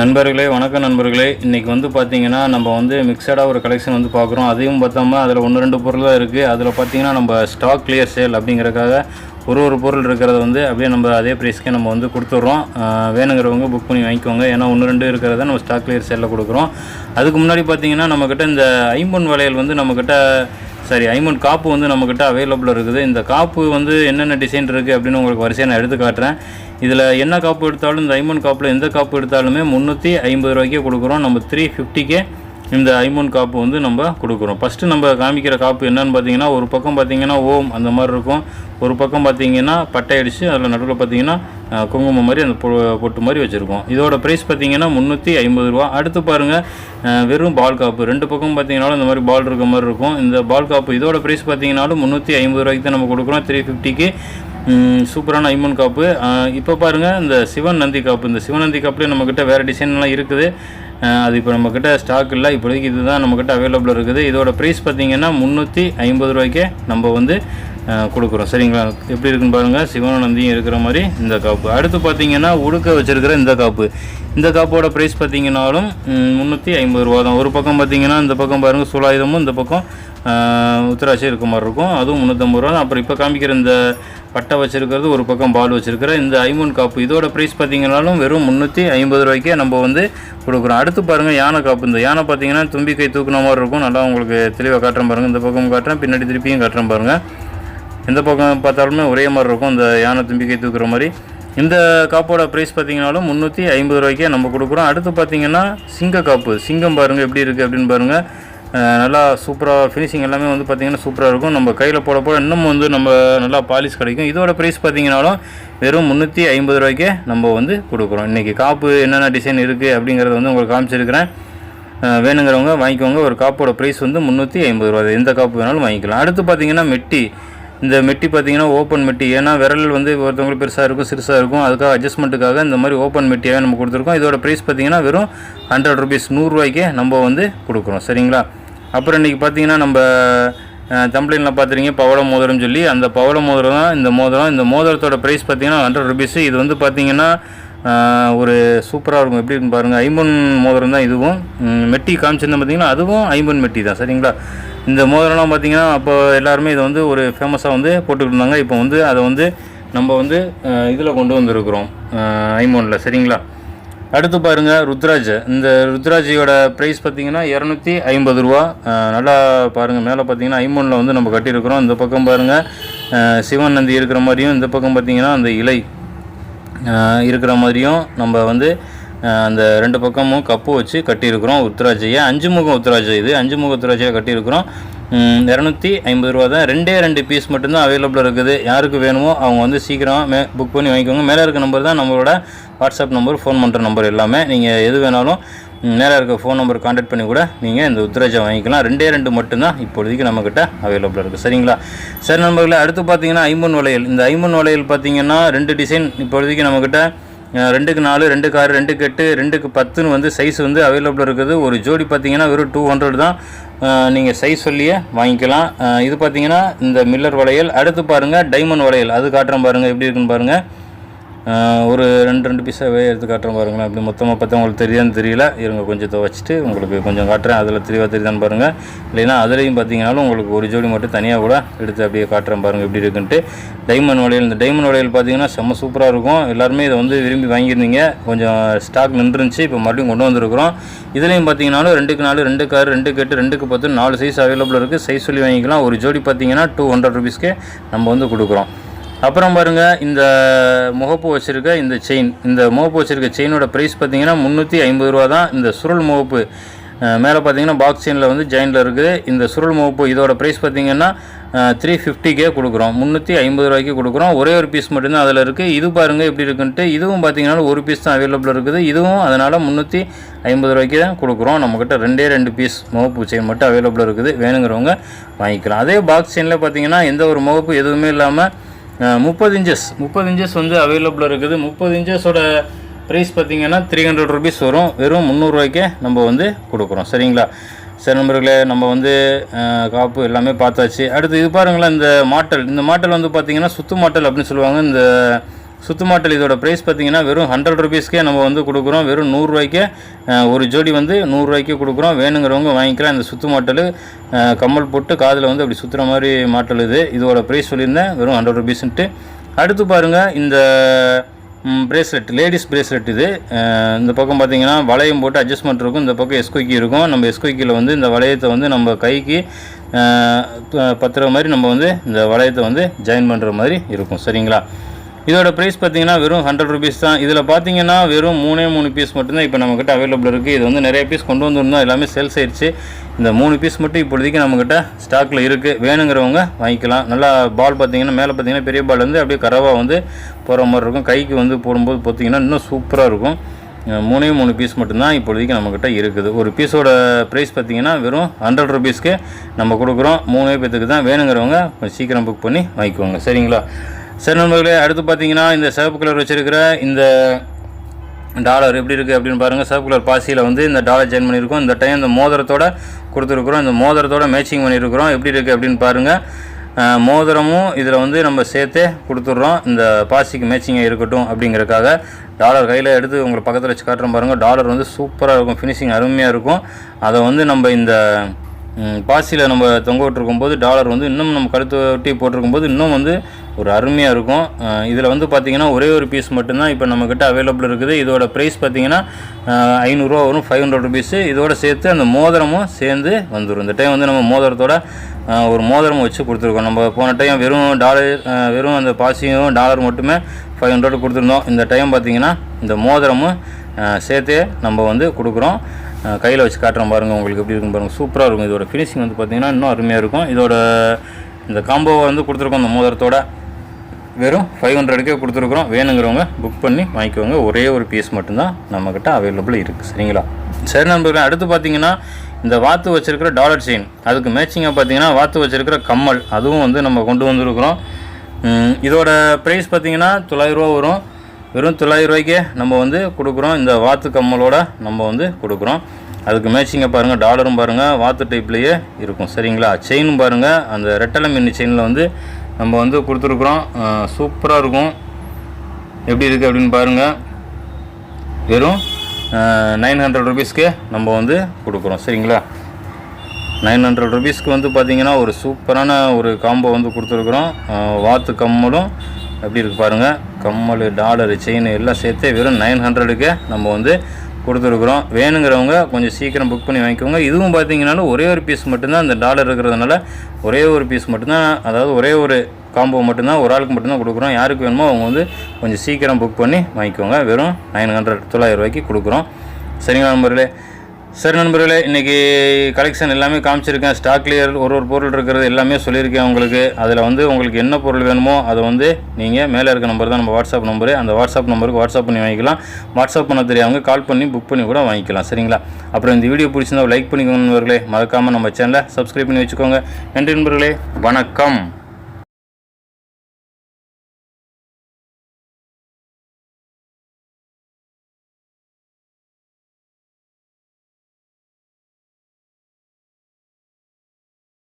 நண்பர்களே வணக்கம் நண்பர்களே. இன்றைக்கி வந்து பார்த்தீங்கன்னா நம்ம வந்து மிக்சடாக ஒரு கலெக்ஷன் வந்து பார்க்குறோம் அதையும் பார்த்தோம்னா அதில் ஒன்று ரெண்டு பொருள் தான் இருக்குது அதில் பார்த்தீங்கன்னா நம்ம ஸ்டாக் கிளியர் சேல் அப்படிங்கிறக்காக ஒரு ஒரு பொருள் இருக்கிறத வந்து அப்படியே நம்ம அதே ப்ரைஸ்க்கே நம்ம வந்து கொடுத்துட்றோம். வேணுங்கிறவங்க புக் பண்ணி வாங்கிக்கோங்க. ஏன்னா ஒன்று ரெண்டு இருக்கிறத நம்ம ஸ்டாக் கிளியர் சேலில் கொடுக்குறோம். அதுக்கு முன்னாடி பார்த்தீங்கன்னா நம்மக்கிட்ட இந்த ஐம்பொன் வளையல் வந்து நம்மக்கிட்ட சரி ஐமன் காப்பு வந்து நம்மக்கிட்ட அவைலபிள் இருக்குது. இந்த காப்பு வந்து என்னென்ன டிசைன் இருக்குது அப்படின்னு உங்களுக்கு வரிசையாக நான் எடுத்து காட்டுறேன். இதில் என்ன காப்பு எடுத்தாலும் இந்த ஐமன் காப்பில் எந்த காப்பு எடுத்தாலுமே முந்நூற்றி ஐம்பது ரூபாய்க்கே கொடுக்குறோம். நம்ம த்ரீ ஃபிஃப்டிக்கே இந்த ஐமோன் காப்பு வந்து நம்ம கொடுக்குறோம். ஃபஸ்ட்டு நம்ம காமிக்கிற காப்பு என்னன்னு பார்த்தீங்கன்னா ஒரு பக்கம் பார்த்தீங்கன்னா ஓம் அந்த மாதிரி இருக்கும். ஒரு பக்கம் பார்த்தீங்கன்னா பட்டை அடித்து அதில் நடுவில் பார்த்தீங்கன்னா குங்குமம் மாதிரி அந்த பொ- பொட்டு மாதிரி வச்சுருக்கோம். இதோட ப்ரைஸ் பார்த்தீங்கன்னா முந்நூற்றி ஐம்பது ரூபா. அடுத்து பாருங்கள் வெறும் பால் காப்பு. ரெண்டு பக்கம் பார்த்தீங்கன்னாலும் இந்த மாதிரி பால் இருக்க மாதிரி இருக்கும். இந்த பால் காப்பு இதோட ப்ரைஸ் பார்த்தீங்கன்னாலும் முந்நூற்றி ஐம்பது ரூபாய்க்கு தான் நம்ம கொடுக்குறோம். த்ரீ ஃபிஃப்டிக்கு சூப்பரான ஐமன் காப்பு. இப்போ பாருங்கள் இந்த சிவன் நந்தி காப்பு. இந்த சிவன் நந்தி காப்புலேயே நம்மக்கிட்ட வேறு டிசைன்லாம் இருக்குது. அது இப்போ நம்மக்கிட்ட ஸ்டாக் இல்லை. இப்போதைக்கு இதுதான் நம்மக்கிட்ட அவைலபிள் இருக்குது. இதோட ப்ரைஸ் பார்த்திங்கன்னா முந்நூற்றி ஐம்பது ரூபாய்க்கே நம்ம வந்து கொடுக்குறோம். சரிங்களா? எப்படி இருக்குன்னு பாருங்கள் சிவனானந்தியும் இருக்கிற மாதிரி இந்த காப்பு. அடுத்து பார்த்தீங்கன்னா உடுக்க வச்சுருக்கிற இந்த காப்பு. இந்த காப்போட ப்ரைஸ் பார்த்தீங்கன்னாலும் முந்நூற்றி ஐம்பது ரூபா தான். ஒரு பக்கம் பார்த்தீங்கன்னா இந்த பக்கம் பாருங்கள் சூலாயுதமும் இந்த பக்கம் உத்தராட்சி இருக்க மாதிரி இருக்கும். அதுவும் முந்நூற்றம்பது ரூபா தான். அப்புறம் இப்போ காமிக்கிற இந்த பட்டை வச்சுருக்கிறது ஒரு பக்கம் பால் வச்சுருக்கிற இந்த ஐமூன் காப்பு. இதோட ப்ரைஸ் பார்த்தீங்கன்னாலும் வெறும் முந்நூற்றி ஐம்பது ரூபாய்க்கே நம்ம வந்து கொடுக்குறோம். அடுத்து பாருங்கள் யானை காப்பு. இந்த யானை பார்த்தீங்கன்னா தும்பிக்கை தூக்குன மாதிரி இருக்கும். நல்லா உங்களுக்கு தெளிவாக காட்டுறேன் பாருங்கள் இந்த பக்கம் காட்டுறேன் பின்னாடி திருப்பியும் காட்டுறேன் பாருங்கள் எந்த பக்கம் பார்த்தாலுமே ஒரே மாதிரி இருக்கும். இந்த யானை தும்பிக்கை தூக்குற மாதிரி. இந்த காப்போட ப்ரைஸ் பார்த்தீங்கனாலும் முந்நூற்றி ஐம்பது ரூபாய்க்கே நம்ம கொடுக்குறோம். அடுத்து பார்த்தீங்கன்னா சிங்க காப்பு. சிங்கம் பாருங்கள் எப்படி இருக்குது அப்படின்னு பாருங்கள் நல்லா சூப்பராக ஃபினிஷிங் எல்லாமே வந்து பார்த்திங்கன்னா சூப்பராக இருக்கும். நம்ம கையில் போட போட இன்னும் வந்து நம்ம நல்லா பாலிஷ் கிடைக்கும். இதோட ப்ரைஸ் பார்த்தீங்கனாலும் வெறும் முந்நூற்றி ஐம்பது ரூபாய்க்கே நம்ம வந்து கொடுக்குறோம். இன்றைக்கி காப்பு என்னென்ன டிசைன் இருக்குது அப்படிங்கிறத வந்து உங்களுக்கு காமிச்சிருக்கிறேன். வேணுங்கிறவங்க வாங்கிக்கோங்க. ஒரு காப்போட ப்ரைஸ் வந்து முந்நூற்றி ஐம்பது ரூபா எந்த காப்பு வேணாலும் வாங்கிக்கலாம். அடுத்து பார்த்தீங்கன்னா மெட்டி. இந்த மெட்டி பார்த்தீங்கன்னா ஓப்பன் மெட்டி. ஏன்னா விரல் வந்து ஒருத்தவங்களுக்கு பெருசாக இருக்கும் சிறுசாக இருக்கும். அதுக்காக அட்ஜஸ்ட்மெண்ட்டுக்காக இந்த மாதிரி ஓப்பன் மெட்டியாகவே நம்ம கொடுத்துருக்கோம். இதோட ப்ரைஸ் பார்த்தீங்கன்னா வெறும் ஹண்ட்ரட் ருபீஸ் நூறுரூவாய்க்கே நம்ம வந்து கொடுக்குறோம். சரிங்களா? அப்புறம் இன்றைக்கி பார்த்தீங்கன்னா நம்ம தம்ப்ளைனில் பார்த்துருங்க பவள மோதிரம் சொல்லி. அந்த பவள மோதிரம் தான் இந்த மோதிரம். இந்த மோதிரத்தோட ப்ரைஸ் பார்த்தீங்கன்னா ஹண்ட்ரட் ருபீஸ் இது வந்து பார்த்தீங்கன்னா ஒரு சூப்பராக இருக்கும். எப்படி இருக்குன்னு பாருங்கள் ஐம்பன் மோதிரம் தான் இதுவும். மெட்டி காமிச்சிருந்தேன் பார்த்திங்கன்னா அதுவும் ஐம்பன் மெட்டி தான். சரிங்களா? இந்த மோதிரம்லாம் பார்த்தீங்கன்னா அப்போ எல்லாருமே இதை வந்து ஒரு ஃபேமஸாக வந்து போட்டுக்கிட்டு இருந்தாங்க. இப்போ வந்து அதை வந்து நம்ம வந்து இதில் கொண்டு வந்திருக்கிறோம். ஐமோனில். சரிங்களா? அடுத்து பாருங்க ருத்ராஜ். இந்த ருத்ராஜியோட ப்ரைஸ் பார்த்தீங்கன்னா இரநூத்தி ஐம்பது ரூபா. நல்லா பாருங்கள் மேலே பார்த்தீங்கன்னா ஐமோனில் வந்து நம்ம கட்டியிருக்கிறோம். இந்த பக்கம் பாருங்கள் சிவன் நந்தி இருக்கிற மாதிரியும் இந்த பக்கம் பார்த்தீங்கன்னா அந்த இலை இருக்கிற மாதிரியும் நம்ம வந்து அந்த ரெண்டு பக்கமும் கப்பு வச்சு கட்டியிருக்கிறோம் உத்ராஜையை அஞ்சு முகம் உத்ராஜை இது. அஞ்சு முக உத்ராஜையை கட்டியிருக்கிறோம். இரநூத்தி ஐம்பது ரூபா தான். ரெண்டே ரெண்டு பீஸ் மட்டும்தான் அவைலபிள் இருக்குது. யாருக்கு வேணுமோ அவங்க வந்து சீக்கிரம் மே புக் பண்ணி வாங்கிக்கோங்க. மேலே இருக்க நம்பர் தான் நம்மளோட வாட்ஸ்அப் நம்பர் ஃபோன் பண்ணுற நம்பர் எல்லாமே. நீங்கள் எது வேணாலும் மேலே இருக்க ஃபோன் நம்பர் காண்டாக்ட் பண்ணி கூட நீங்கள் இந்த உத்ராஜை வாங்கிக்கலாம். ரெண்டே ரெண்டு மட்டும்தான் இப்போதைக்கு நம்மக்கிட்ட அவைலபிளாக இருக்குது சரிங்களா? சரி நண்பர்களே அடுத்து பார்த்தீங்கன்னா ஐம்பன் வளையல். இந்த ஐம்பன் வளையல் பார்த்தீங்கன்னா ரெண்டு டிசைன் இப்போதைக்கு நம்மக்கிட்ட ரெண்டுக்கு நாலு ரெண்டு காரு ரெண்டுக்கு எட்டு ரெண்டுக்கு பத்துன்னு வந்து சைஸ் வந்து அவைலபிள் இருக்குது. ஒரு ஜோடி பார்த்தீங்கன்னா வெறும் டூ ஹண்ட்ரட் தான். நீங்கள் சைஸ் சொல்லியே வாங்கிக்கலாம். இது பார்த்தீங்கன்னா இந்த மில்லர் வளையல். அடுத்து பாருங்கள் டைமண்ட் வளையல். அது காட்டுறேன் பாருங்கள் எப்படி இருக்குன்னு பாருங்கள் ஒரு ரெண்டு ரெண்டு பீஸாகவே எடுத்து காட்டுறேன் பாருங்களேன். அப்படி மொத்தமாக பார்த்தா உங்களுக்கு தெரியாதுன்னு தெரியல. இருங்க கொஞ்சம் துவச்சிட்டு உங்களுக்கு கொஞ்சம் காட்டுறேன். அதில் தெளிவாக தெரியுதான்னு பாருங்கள் இல்லைன்னா அதுலேயும் பார்த்தீங்கனாலும் உங்களுக்கு ஒரு ஜோடி மட்டும் தனியாக கூட எடுத்து அப்படியே காட்டுறேன் பாருங்கள் எப்படி இருக்குன்ட்டு. டைமண்ட் வளையல். இந்த டைமண்ட் வளையல் பார்த்தீங்கன்னா செம்ம சூப்பராக இருக்கும். எல்லாருமே இதை வந்து விரும்பி வாங்கியிருந்தீங்க. கொஞ்சம் ஸ்டாக் நின்றுருந்துச்சு. இப்போ மறுபடியும் கொண்டு வந்திருக்கிறோம். இதுலேயும் பார்த்தீங்கனாலும் ரெண்டுக்கு நாலு ரெண்டு கார் ரெண்டுக்கு எட்டு ரெண்டுக்கு பத்து நாலு சைஸ் அவைலபிள் இருக்குது சைஸ் சொல்லி வாங்கிக்கலாம். ஒரு ஜோடி பார்த்தீங்கன்னா டூ ஹண்ட்ரட் ருபீஸ்க்கு நம்ம வந்து கொடுக்குறோம். அப்புறம் பாருங்க இந்த முகப்பு வச்சுருக்க இந்த செயின் இந்த முகப்பு வச்சுருக்க செயினோட ப்ரைஸ் பார்த்தீங்கன்னா முந்நூற்றி ஐம்பது ரூபா தான். இந்த சுருள் முகப்பு மேலே பார்த்தீங்கன்னா பாக்ஸ் செயினில் வந்து ஜாயிண்டில் இருக்குது. இந்த சுருள் முகப்பு இதோட ப்ரைஸ் பார்த்தீங்கன்னா த்ரீ ஃபிஃப்டிக்கே கொடுக்குறோம். முந்நூற்றி ஐம்பது ரூபாய்க்கு கொடுக்குறோம். ஒரே ஒரு பீஸ் மட்டும்தான் அதில் இருக்குது இது பாருங்கள் எப்படி இருக்குன்ட்டு. இதுவும் பார்த்தீங்கன்னா ஒரு பீஸ் தான் அவைலபிள் இருக்குது. இதுவும் அதனால் முந்நூற்றி ஐம்பது ரூபாய்க்கு தான் கொடுக்குறோம். நம்மக்கிட்ட ரெண்டே ரெண்டு பீஸ் முகப்பு செயின் மட்டும் அவைலபிள் இருக்குது. வேணுங்கிறவங்க வாங்கிக்கலாம். அதே பாக்ஸ் செயினில் பார்த்தீங்கன்னா எந்த ஒரு முகப்பு எதுவுமே இல்லாமல் முப்பது இன்ச்சஸ் முப்பது இன்ச்சஸ் வந்து அவைலபிளாக இருக்குது. முப்பது இன்ச்சஸோட ப்ரைஸ் பார்த்தீங்கன்னா த்ரீ ஹண்ட்ரட் ருபீஸ் வரும். வெறும் முந்நூறுரூவாய்க்கே நம்ம வந்து கொடுக்குறோம். சரிங்களா? சரி நண்பர்களே நம்ம வந்து காப்பு எல்லாமே பார்த்தாச்சு. அடுத்து இது பாருங்களேன் இந்த மாட்டல். இந்த மாட்டல் வந்து பார்த்தீங்கன்னா சுத்து மாட்டல் அப்படின்னு சொல்லுவாங்க. இந்த சுத்து மாட்டல் இதோட ப்ரைஸ் பார்த்தீங்கன்னா வெறும் ஹண்ட்ரட் ருபீஸ்க்கே நம்ம வந்து கொடுக்குறோம். வெறும் நூறுரூவாய்க்கே ஒரு ஜோடி வந்து நூறுரூவாய்க்கே கொடுக்குறோம். வேணுங்கிறவங்க வாங்கிக்கலாம். இந்த சுத்து மாட்டல் கம்மல் போட்டு காதில் வந்து அப்படி சுற்றுற மாதிரி மாட்டல் இது. இதோட ப்ரைஸ் சொல்லியிருந்தேன். வெறும் ஹண்ட்ரட் ருபீஸ்ன்ட்டு அடுத்து பாருங்கள் இந்த பிரேஸ்லெட் லேடிஸ் பிரேஸ்லெட் இது. இந்த பக்கம் பார்த்தீங்கன்னா வளையம் போட்டு அட்ஜஸ்ட்மெண்ட் இருக்கும். இந்த பக்கம் எஸ்கொக்கி இருக்கும். நம்ம எஸ்கொக்கியில் வந்து இந்த வளையத்தை வந்து நம்ம கைக்கு பத்துற மாதிரி நம்ம வந்து இந்த வளையத்தை வந்து ஜாயின் பண்ணுற மாதிரி இருக்கும். சரிங்களா? இதோட ப்ரைஸ் பார்த்தீங்கன்னா வெறும் ஹண்ட்ரட் ருபீஸ் தான். இதில் பார்த்தீங்கன்னா வெறும் மூணே மூணு பீஸ் மட்டும்தான் இப்போ நம்மக்கிட்ட அவைலபிள் இருக்குது இது வந்து நிறைய பீஸ் கொண்டு வந்திருந்தோம். எல்லாமே சேல்ஸ் ஆயிடுச்சு. இந்த மூணு பீஸ் மட்டும் இப்போதைக்கு நம்மக்கிட்ட ஸ்டாக்கில் இருக்குது வேணுங்கிறவங்க வாங்கிக்கலாம். நல்லா பால் பார்த்தீங்கன்னா மேலே பார்த்தீங்கன்னா பெரிய பால் வந்து அப்படியே கரவாக வந்து போகிற மாதிரி இருக்கும். கைக்கு வந்து போடும்போது பார்த்தீங்கன்னா இன்னும் சூப்பராக இருக்கும். மூணே மூணு பீஸ் மட்டும்தான் இப்போதைக்கு நம்மக்கிட்ட இருக்குது. ஒரு பீஸோட ப்ரைஸ் பார்த்தீங்கன்னா வெறும் ஹண்ட்ரட் ருபீஸ்க்கு நம்ம கொடுக்குறோம். மூணே பேத்துக்கு தான் வேணுங்கிறவங்க கொஞ்சம் சீக்கிரம் புக் பண்ணி வாங்கிக்கோங்க. சரிங்களா? சரி நண்பர்களே அடுத்து பார்த்தீங்கன்னா இந்த சிவப்பு கலர் வச்சுருக்கிற இந்த டாலர் எப்படி இருக்குது அப்படின்னு பாருங்கள் சிவப்பு கலர் பாசியில் வந்து இந்த டாலர் ஜாயின் பண்ணியிருக்கோம். இந்த டைம் இந்த மோதிரத்தோட கொடுத்துருக்குறோம். இந்த மோதிரத்தோட மேட்சிங் பண்ணியிருக்கிறோம். எப்படி இருக்குது அப்படின்னு பாருங்கள் மோதிரமும் இதில் வந்து நம்ம சேர்த்தே கொடுத்துட்றோம். இந்த பாசிக்கு மேட்சிங்காக இருக்கட்டும் அப்படிங்கிறக்காக டாலர் கையில் எடுத்து உங்களை பக்கத்தில் வச்சு காட்டுறோம் பாருங்கள் டாலர் வந்து சூப்பராக இருக்கும். ஃபினிஷிங் அருமையாக இருக்கும். அதை வந்து நம்ம இந்த பாசியில் நம்ம தொங்க விட்டுருக்கும் போது டாலர் வந்து இன்னும் நம்ம கழுத்து ஒட்டி போட்டிருக்கும் போது இன்னும் வந்து ஒரு அருமையாக இருக்கும். இதில் வந்து பார்த்திங்கன்னா ஒரே ஒரு பீஸ் மட்டும்தான் இப்போ நம்மக்கிட்ட அவைலபிள் இருக்குது. இதோட ப்ரைஸ் பார்த்தீங்கன்னா ஐநூறுரூவா வரும் ஃபைவ் ஹண்ட்ரட் ருபீஸு இதோட சேர்த்து அந்த மோதிரமும் சேர்ந்து வந்துடும் இந்த டைம் வந்து நம்ம மோதிரத்தோட ஒரு மோதிரம் வச்சு கொடுத்துருக்கோம். நம்ம போன டைம் வெறும் டாலர் வெறும் அந்த பாசியும் டாலர் மட்டுமே ஃபைவ் ஹண்ட்ரட் கொடுத்துருந்தோம். இந்த டைம் பார்த்திங்கன்னா இந்த மோதிரமும் சேர்த்தே நம்ம வந்து கொடுக்குறோம். கையில் வச்சு காட்டுறோம் பாருங்கள் உங்களுக்கு எப்படி இருக்கும் பாருங்கள் சூப்பராக இருக்கும். இதோட ஃபினிஷிங் வந்து பார்த்திங்கன்னா இன்னும் அருமையாக இருக்கும். இதோட இந்த காம்போவை வந்து கொடுத்துருக்கோம் இந்த மோதிரத்தோட. வெறும் ஃபைவ் ஹண்ட்ரடுக்கே கொடுத்துருக்குறோம். வேணுங்கிறவங்க புக் பண்ணி வாங்கிக்கோங்க. ஒரே ஒரு பீஸ் மட்டும்தான் நம்மக்கிட்ட அவைலபிள் இருக்குது சரிங்களா? சரி நண்பர்களே அடுத்து பார்த்தீங்கன்னா இந்த வாத்து வச்சுருக்கிற டாலர் செயின் அதுக்கு மேட்சிங்காக பார்த்தீங்கன்னா வாத்து வச்சுருக்கிற கம்மல். அதுவும் வந்து நம்ம கொண்டு வந்திருக்கிறோம். இதோட ப்ரைஸ் பார்த்தீங்கன்னா தொள்ளாயிரரூவா வரும். வெறும் தொள்ளாயிரம் ரூபாய்க்கே நம்ம வந்து கொடுக்குறோம். இந்த வாத்து கம்மலோட நம்ம வந்து கொடுக்குறோம். அதுக்கு மேட்சிங்காக பாருங்கள் டாலரும் பாருங்கள் வாத்து டைப்லேயே இருக்கும். சரிங்களா? செயினும் பாருங்கள் அந்த ரெட்டலை மின்னி செயினில் வந்து நம்ம வந்து கொடுத்துருக்குறோம். சூப்பராக இருக்கும். எப்படி இருக்குது அப்படின்னு பாருங்கள் வெறும் நைன் ஹண்ட்ரட் ருபீஸ்க்கு நம்ம வந்து கொடுக்குறோம். சரிங்களா? நைன் ஹண்ட்ரட் ருபீஸ்க்கு வந்து பார்த்திங்கன்னா ஒரு சூப்பரான ஒரு காம்போ வந்து கொடுத்துருக்குறோம். வாத்து கம்மலும் எப்படி இருக்குது பாருங்கள் கம்மல் டாலரு செயின் எல்லாம் சேர்த்து வெறும் நைன் ஹண்ட்ரடுக்கே நம்ம வந்து கொடுத்துருக்குறோம். வேணுங்கிறவங்க கொஞ்சம் சீக்கிரம் புக் பண்ணி வாங்கிக்கோங்க. இதுவும் பார்த்தீங்கன்னாலும் ஒரே ஒரு பீஸ் மட்டும்தான் அந்த டாலர் இருக்கிறதுனால ஒரே ஒரு பீஸ் மட்டும்தான் அதாவது ஒரே ஒரு காம்போ மட்டும்தான் ஒரு ஆளுக்கு மட்டும்தான் கொடுக்குறோம். யாருக்கு வேணுமோ அவங்க வந்து கொஞ்சம் சீக்கிரம் புக் பண்ணி வாங்கிக்கோங்க. வெறும் நைன் ஹண்ட்ரட் தொள்ளாயிரம் ரூபாய்க்கு கொடுக்குறோம். சரிங்களா நம்பர்களே சரி நண்பர்களே இன்றைக்கி கலெக்ஷன் எல்லாமே காமிச்சிருக்கேன். ஸ்டாக் கிளியர் ஒரு ஒரு பொருள் இருக்கிறது எல்லாமே சொல்லியிருக்கேன் உங்களுக்கு. அதில் வந்து உங்களுக்கு என்ன பொருள் வேணுமோ அதை வந்து நீங்கள் மேலே இருக்க நம்பர் தான் நம்ம வாட்ஸ்அப் நம்பரு அந்த வாட்ஸ்அப் நம்பருக்கு வாட்ஸ்அப் பண்ணி வாங்கிக்கலாம். வாட்ஸ்அப் பண்ண தெரியாதவங்க கால் பண்ணி புக் பண்ணி கூட வாங்கிக்கலாம். சரிங்களா? அப்புறம் இந்த வீடியோ பிடிச்சிருந்தா லைக் பண்ணிக்கோங்க நண்பர்களே. மறக்காமல் நம்ம சேனலை சப்ஸ்கிரைப் பண்ணி வச்சுக்கோங்க. நன்றி நண்பர்களே. வணக்கம்.